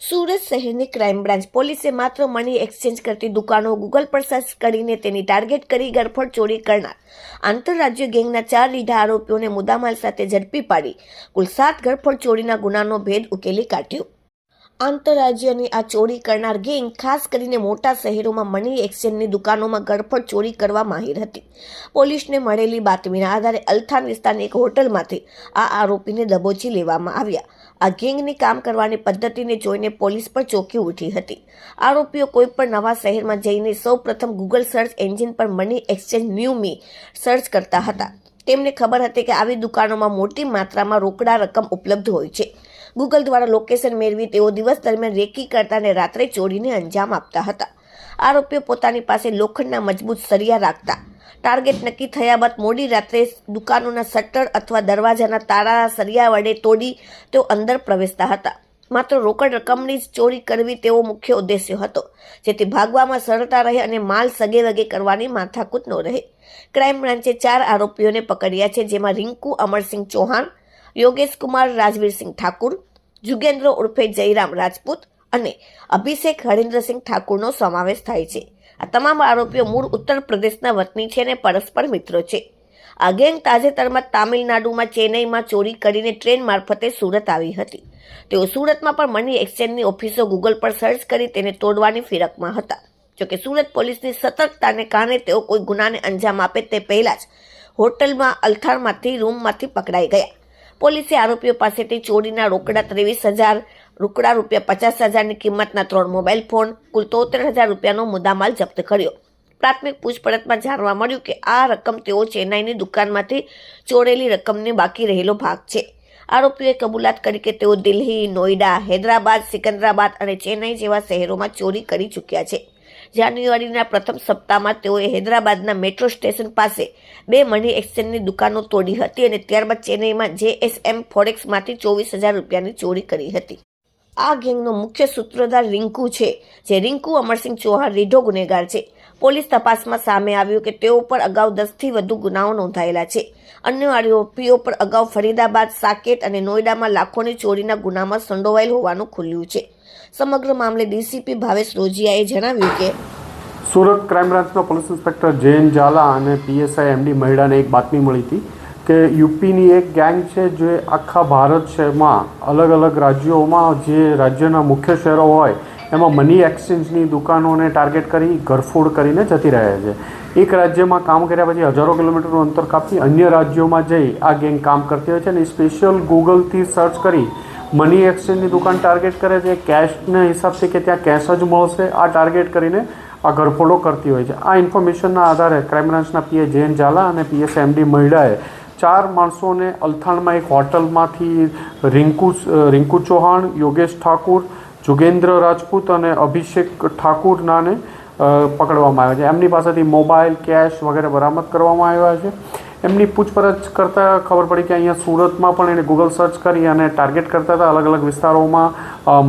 સુરત શહેરની crime branch પોલીસે માત્ર મની એક્સચેન્જ કરતી દુકાનો ગૂગલ પર સર્ચ કરીને તેની ટાર્ગેટ કરી ગરફડ ચોરી કરનાર. આંતરરાજ્ય ગેંગના ચાર લીધા આરોપીઓને મુદ્દામાલ સાથે ઝડપી પાડી. કુલ સાત ગરફડ ચોરીના ગુનાનો ભેદ ઉકેલી કાઢ્યો. આંતરરાજ્યની આ ચોરી કરનાર ગેંગ ખાસ કરીને મોટા શહેરોમાં મની એક્સચેન્જની દુકાનોમાં ગડફડ ચોરી કરવા માહિર હતી. પોલીસને મળેલી બાતમીના આધારે અલથાન વિસ્તારની એક હોટલમાંથી આ આરોપીને દબોચી લેવામાં આવ્યા. આ ગેંગની કામ કરવાની પદ્ધતિને જોઈને પોલીસ પર ચોંકી ઉઠી હતી. આરોપીઓ કોઈ પણ નવા શહેરમાં જઈને સૌ પ્રથમ ગૂગલ સર્ચ એન્જિન પર money exchange near me search કરતા હતા. તેમને ખબર હતી કે આવી દુકાનોમાં મોટી માત્રામાં રોકડા રકમ ઉપલબ્ધ હોય છે. ગૂગલ દ્વારા લોકેશન મેળવી તેઓ દિવસ દરમિયાન રેકી કરતા અને રાત્રે ચોરીને અંજામ આપતા હતા. આરોપીઓ પોતાની પાસે લોખંડના મજબૂત સરિયા રાખતા. ટાર્ગેટ નક્કી થયા બાદ મોડી રાત્રે દુકાનોના શટર અથવા દરવાજાના તારા સરિયા વડે તોડી તેઓ અંદર પ્રવેશતા હતા. માત્ર રોકડ રકમની જ ચોરી કરવી તેવો મુખ્ય ઉદ્દેશ્ય હતો, જેથી ભાગવામાં સરળતા રહે અને માલ સગે વગે કરવાની માથાકૂટ ન રહે. ક્રાઇમ બ્રાન્ચે ચાર આરોપીઓને પકડ્યા છે, જેમાં રિંકુ અમરસિંહ ચૌહાણ યોગેશ કુમાર રાજવીરસિંહ ઠાકુર જુગેન્દ્ર ઉર્ફે જયરામ રાજપૂત અને અભિષેક હરિન્દ્રસિંહ ઠાકુરનો સમાવેશ થાય છે. આ તમામ આરોપીઓ મૂળ ઉત્તર પ્રદેશના વતની છે અને પરસ્પર મિત્રો છે. આ ગેંગ તાજેતરમાં તામિલનાડુમાં ચેન્નઈમાં ચોરી કરીને ટ્રેન મારફતે સુરત આવી હતી. તેઓ સુરતમાં પણ મની એક્સચેન્જની ઓફિસો ગૂગલ પર સર્ચ કરી તેને તોડવાની ફિરકમાં હતા. જોકે સુરત પોલીસની સતર્કતાને કારણે તેઓ કોઈ ગુનાને અંજામ આપે તે પહેલાં જ હોટલમાં અલથાણમાંથી રૂમમાંથી પકડાઈ ગયા. પોલીસે આરોપીઓ પાસેથી ચોરીના રોકડા ત્રેવીસ હજાર, રોકડા રૂપિયા પચાસ હજારની કિંમતના ત્રણ મોબાઈલ ફોન, કુલ તોતેર હજાર રૂપિયાનો મુદ્દામાલ જપ્ત કર્યો. પ્રાથમિક પૂછપરછમાં જાણવા મળ્યું કે આ રકમ તેઓ ચેન્નાઈની દુકાનમાંથી ચોરેલી રકમને બાકી રહેલો ભાગ છે. આરોપીઓએ કબૂલાત કરી કે તેઓ દિલ્હી, નોઈડા, હૈદરાબાદ, સિકંદરાબાદ અને ચેન્નાઈ જેવા શહેરોમાં ચોરી કરી ચૂક્યા છે. જાન્યુઆરીના પ્રથમ સપ્તાહમાં તેઓએ હૈદરાબાદના મેટ્રો સ્ટેશન પાસે બે મની એક્સચેન્જની દુકાનો તોડી હતી અને ત્યારબાદ ચેન્નઈમાં જેએસએમ ફોરેક્સમાંથી ચોવીસ હજાર રૂપિયાની ચોરી કરી હતી. આ ગેંગનો મુખ્ય સૂત્રધાર રિંકુ છે, જે રિંકુ અમરસિંહ ચૌહાણ રીઢો ગુનેગાર છે. પોલીસ તપાસમાં સામે આવ્યું કે તેઓ પર અગાઉ દસથી વધુ ગુનાઓ નોંધાયેલા છે. અન્ય આરોપીઓ પર અગાઉ ફરીદાબાદ, સાકેત અને નોઈડામાં લાખોની ચોરીના ગુનામાં સંડોવાયેલ હોવાનું ખુલ્યું છે. સમગ્ર મામલે ડીસીપી ભાવેશ રોજિયાએ જણાવ્યું કે સુરત ક્રાઇમ બ્રાન્ચના પોલીસ ઇન્સ્પેક્ટર જયંત ઝાલા અને પીએસઆઈ એમડી મહિડાને એક બાતમી મળી હતી કે યુપીની એક ગેંગ છે જે આખા ભારત શહેરમાં અલગ અલગ રાજ્યોમાં જે રાજ્યના મુખ્ય શહેરો હોય, એમાં મની એક્સચેન્જની દુકાનોને ટાર્ગેટ કરી, ઘરફોડ કરીને જતી રહે છે. એક રાજ્યમાં કામ કર્યા પછી હજારો કિલોમીટરનું અંતર કાપી અન્ય રાજ્યોમાં જઈ આ ગેંગ કામ કરતી હોય છે અને સ્પેશિયલ ગૂગલથી સર્ચ કરી મની એક્સચેન્જની દુકાન ટાર્ગેટ કરે છે. કેશના હિસાબથી કે ત્યાં કેશ જ મળશે, આ ટાર્ગેટ કરીને આ ઘરફોડો કરતી હોય છે. આ ઇન્ફોર્મેશનના આધારે ક્રાઇમ બ્રાન્ચના પીએ જયંત ઝાલા અને પીએસ એમડી મહિડાએ ચાર માણસોને અલથાણમાં એક હોટલમાંથી રિંકુ રિંકુ ચૌહાણ, યોગેશ ઠાકુર, જુગેન્દ્ર રાજપૂત અને અભિષેક ઠાકુર નાને પકડવામાં આવ્યા છે. એમની પાસેથી મોબાઈલ કેશ વગેરે બરામદ કરવામાં આવ્યા છે. એમની પૂછપરછ કરતાં ખબર પડી કે અહીંયા સુરતમાં પણ એણે ગૂગલ સર્ચ કરી અને ટાર્ગેટ કરતા હતા અલગ અલગ વિસ્તારોમાં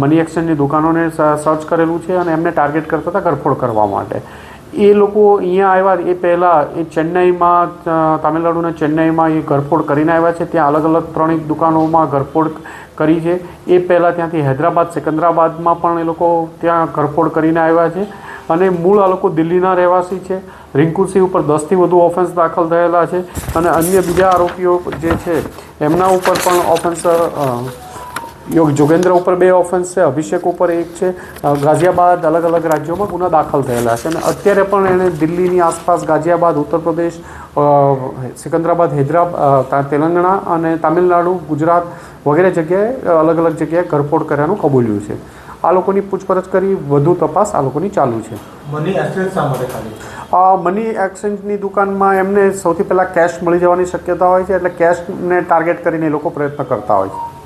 મની એક્સચેન્જની દુકાનોને સર્ચ કરેલું છે અને એમને ટાર્ગેટ કરતા હતા ઘરફોડ કરવા માટે. એ લોકો અહીંયા આવ્યા, એ પહેલાં એ ચેન્નઈમાં તામિલનાડુના ચેન્નઈમાં એ ઘરફોડ કરીને આવ્યા છે. ત્યાં અલગ અલગ ત્રણેક દુકાનોમાં ઘરફોડ કરી છે. એ પહેલાં ત્યાંથી હૈદરાબાદ, સિકંદરાબાદમાં પણ એ લોકો ત્યાં ઘરફોડ કરીને આવ્યા છે. અને મૂળ આ લોકો દિલ્હીના રહેવાસી છે. રિંકુસિંહ ઉપર દસથી વધુ ઓફેન્સ દાખલ થયેલા છે અને અન્ય બીજા આરોપીઓ જે છે, એમના ઉપર પણ ઓફેન્સ યોગ જોગેન્દ્ર ઉપર બે ઓફેન્સ છે, અભિષેક ઉપર એક છે. ગાઝિયાબાદ અલગ અલગ રાજ્યોમાં ગુના દાખલ થયેલા છે અને અત્યારે પણ એણે દિલ્હીની આસપાસ ગાઝિયાબાદ, ઉત્તર પ્રદેશ સિકંદરાબાદ, હૈદરાબાદ તેલંગાણા અને તામિલનાડુ, ગુજરાત વગેરે જગ્યાએ અલગ અલગ જગ્યાએ ઘરફોડ કર્યાનું કબૂલ્યું છે. આ લોકોની પૂછપરછ કરી વધુ તપાસ આ લોકોની ચાલુ છે. મની એક્સચેન્જની દુકાનમાં એમને સૌથી પહેલાં કેશ મળી જવાની શક્યતા હોય છે એટલે કેશને ટાર્ગેટ કરીને એ લોકો પ્રયત્ન કરતા હોય છે.